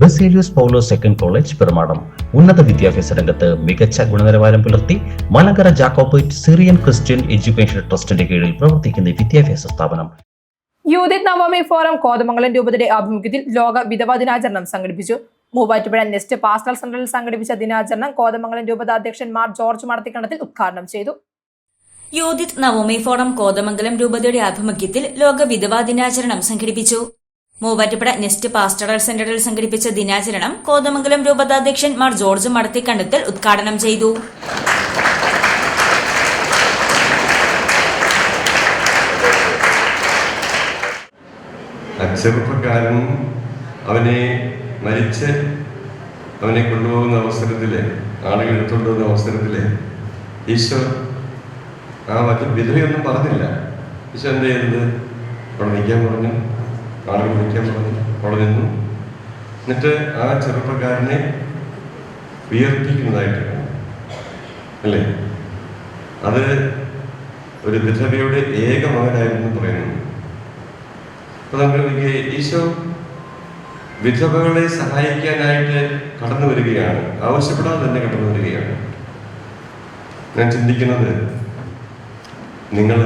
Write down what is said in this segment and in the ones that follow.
Baselius Paulo second college Perumadam. ഉന്നത വിദ്യാഭ്യാസ രംഗത്ത് മികച്ച ഗുണനിലവാരം പുലർത്തി Malankara Jacobite Syrian Christian education ട്രസ്റ്റിന്റെ കീഴിൽ പ്രവർത്തിക്കുന്ന ഈ വിദ്യാഭ്യാസ സ്ഥാപനം. യൂതിത് നവമി ഫോറം കോതമംഗലം രൂപതയുടെ ആഭിമുഖ്യത്തിൽ ലോക വിധവാ ദിനാചരണം സംഘടിപ്പിച്ചു. മൂവാറ്റുപുഴ നെസ്റ്റ് പാസ്റ്റൽ സെന്ററിൽ സംഘടിപ്പിച്ച ദിനാചരണം കോതമംഗലം രൂപത അധ്യക്ഷൻ മാർ ജോർജ് മടത്തിക്കണത്തിൽ ഉദ്ഘാടനം ചെയ്തു. യോധിത് നവോമി ഫോറം കോതമംഗലം രൂപതയുടെ ആഭിമുഖ്യത്തിൽ ലോക വിധവാ ദിനാചരണം സംഘടിപ്പിച്ചു. മൂവാറ്റുപുഴ നെസ്റ്റ് പാസ്റ്ററൽ സെന്ററിൽ സംഘടിപ്പിച്ച ദിനാചരണം കോതമംഗലം രൂപതാധ്യക്ഷൻ മാർ ജോർജ് മടത്തിക്കണ്ടത്തിൽ ഉദ്ഘാടനം ചെയ്തു. ചെറുപ്പക്കാരൻ അവനെ മരിച്ച് അവനെ കൊണ്ടുപോകുന്ന അവസരത്തിൽ ആളുകൾ എടുത്തുകൊണ്ടുപോകുന്ന അവസരത്തിൽ ഈശോ ആ മറ്റു വിധവയൊന്നും പറഞ്ഞില്ല. ഈശോ എന്ത് ചെയ്തത് അവിടെ നിൽക്കാൻ പറഞ്ഞു. ആളുകൾ നിൽക്കാൻ പറഞ്ഞു. അവിടെ നിന്നു. എന്നിട്ട് ആ ചെറുപ്പക്കാരനെ വിയർപ്പിക്കുന്നതായിട്ട് അല്ലേ? അത് ഒരു വിധവയുടെ ഏക മകനായിരുന്നു പറയുന്നു അപ്പൊ നമ്മൾ നോക്കിയേ, ഈശോ വിധവകളെ സഹായിക്കാനായിട്ട് കടന്നു വരികയാണ്. ആവശ്യപ്പെടാതെ തന്നെ കടന്നു വരികയാണ്. ഞാൻ ചിന്തിക്കുന്നത് നിങ്ങൾ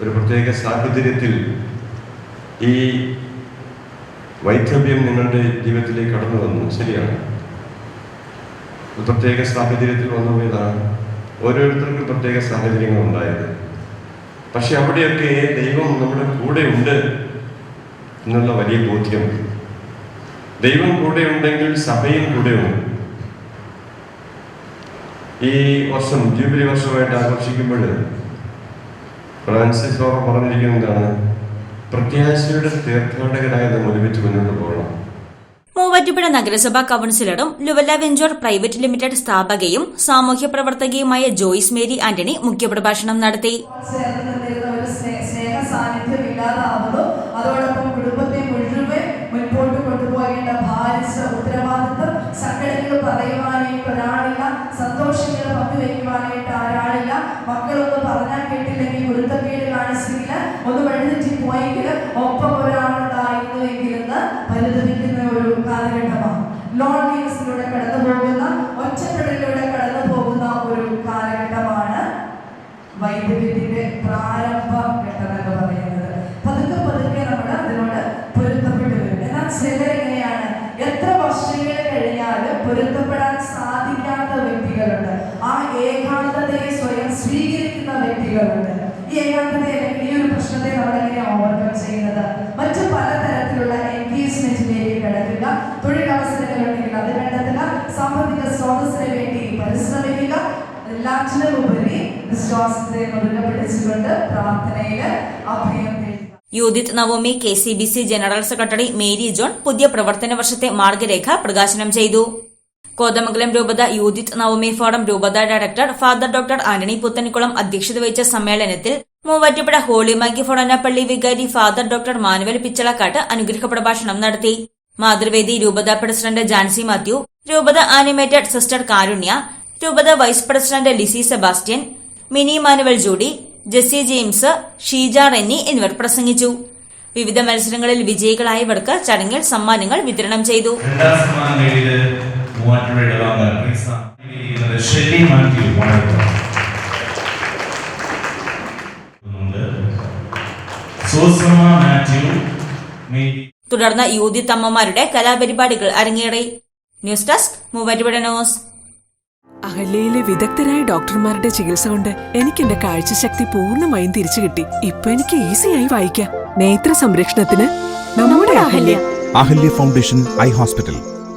ഒരു പ്രത്യേക സാഹചര്യത്തിൽ ഈ വൈധവ്യം നിങ്ങളുടെ ജീവിതത്തിലേക്ക് കടന്നു വന്നു. ശരിയാണ്. പ്രത്യേക സാഹചര്യത്തിൽ വന്നു പോയതാണ്. ഓരോരുത്തർക്കും പ്രത്യേക സാഹചര്യങ്ങൾ ഉണ്ടായത്. പക്ഷെ അവിടെയൊക്കെ ദൈവം നമ്മുടെ കൂടെ ഉണ്ട് എന്നുള്ള വലിയ ബോധ്യം. ദൈവം കൂടെ ഉണ്ടെങ്കിൽ സഭയും കൂടെയുണ്ട് ഈ വർഷം ജൂബിലി വർഷമായിട്ട് ആഘോഷിക്കുമ്പോൾ ഫ്രാൻസിസ് പറഞ്ഞിരിക്കുന്നതാണ്. പ്രത്യാശയുടെ തീർത്ഥാടകരായത് ഒരുമിച്ച് മുന്നോട്ട് പോകണം. മൂവാറ്റുപുഴ നഗരസഭാ കൌൺസിലറും ലുവല്ല വെഞ്ചോർ പ്രൈവറ്റ് ലിമിറ്റഡ് സ്ഥാപകയും സാമൂഹ്യ പ്രവർത്തകയുമായ ജോയിസ് മേരി ആന്റണി മുഖ്യപ്രഭാഷണം നടത്തി. അതോടൊപ്പം കുടുംബത്തെ മുഴുവൻ മുൻപോട്ട് കൊണ്ടുപോകേണ്ട ഭാരിച്ച ഉത്തരവാദിത്വം സങ്കടങ്ങൾ പറയുവാനായിട്ട് ഒരാളില്ല സന്തോഷങ്ങൾ പങ്കുവെക്കുവാനായിട്ട് ആരാളില്ല. മക്കളൊന്നും പറഞ്ഞാൽ കേട്ടില്ലെങ്കിൽ ഗുരുത്തക്കേട് കാണിച്ചില്ല ഒന്ന് വഴിതെറ്റി പൊരുത്തപ്പെടാൻ സാധിക്കാത്ത വ്യക്തികളുണ്ട്. ആ ഏകാന്തതയെ സ്വയം സ്വീകരിക്കുന്ന വ്യക്തികളുണ്ട്. ഈ ഏകാന്തത അല്ലെങ്കിൽ ഈ ഒരു പ്രശ്നത്തെ നമ്മൾ ഓവർകം ചെയ്യുന്നത്? മറ്റു പലതരത്തിലുള്ള എൻഗേജ്മെന്റിലേക്ക് കിടക്കുക തൊഴിലവസരങ്ങൾ ഉണ്ടെങ്കിൽ അത് കണ്ടെത്തുക സാമ്പത്തിക സ്രോതസ്സിന് വേണ്ടി പരിശ്രമിക്കുക. എല്ലാറ്റിനും ഉപരി വിശ്വാസത്തെ മുറുകെ പിടിച്ചുകൊണ്ട് പ്രാർത്ഥനയിൽ അഭയം യൂതിത് Naomi K C B C general secretary Mary John പുതിയ പ്രവർത്തന വർഷത്തെ മാർഗരേഖ പ്രകാശനം ചെയ്തു. കോതമംഗലം രൂപത യൂതിത് നവമി ഫോറം രൂപത director father doctor Antony Puthanikulam അധ്യക്ഷത വഹിച്ച സമ്മേളനത്തിൽ മൂവാറ്റുപുഴ ഹോളി മാഗി പള്ളി വികാരി ഫാദർ ഡോക്ടർ മാനുവൽ പിച്ചളക്കാട്ട് അനുഗ്രഹ പ്രഭാഷണം നടത്തി. മാതൃവേദി രൂപത പ്രസിഡന്റ് ജാൻസി മാത്യു രൂപത ആനിമേറ്റഡ് സിസ്റ്റർ കാരുണ്യ രൂപത vice president Lissy Sebastian Mini Manuel Judy Jessy James Sheeja Renny എന്നിവർ പ്രസംഗിച്ചു. വിവിധ മത്സരങ്ങളിൽ വിജയികളായവർക്ക് ചടങ്ങിൽ സമ്മാനങ്ങൾ വിതരണം ചെയ്തു. ഷെല്ലി മാത്യു തുടർന്ന് യൂതിത്ത് തമ്മമാരുടെ കലാപരിപാടികൾ അരങ്ങേറി ന്യൂസ് ഡെസ്ക് മൂവാറ്റുപുഴ ന്യൂസ് അഹല്യയിലെ വിദഗ്ധരായ ഡോക്ടർമാരുടെ ചികിത്സ കൊണ്ട് എനിക്ക് എന്റെ കാഴ്ചശക്തി പൂർണമായും തിരിച്ചു കിട്ടി. ഇപ്പൊ എനിക്ക് ഈസിയായി വായിക്കാം. നേത്ര സംരക്ഷണത്തിന് നമ്മുടെ Ahalya. Ahalya foundation eye hospital.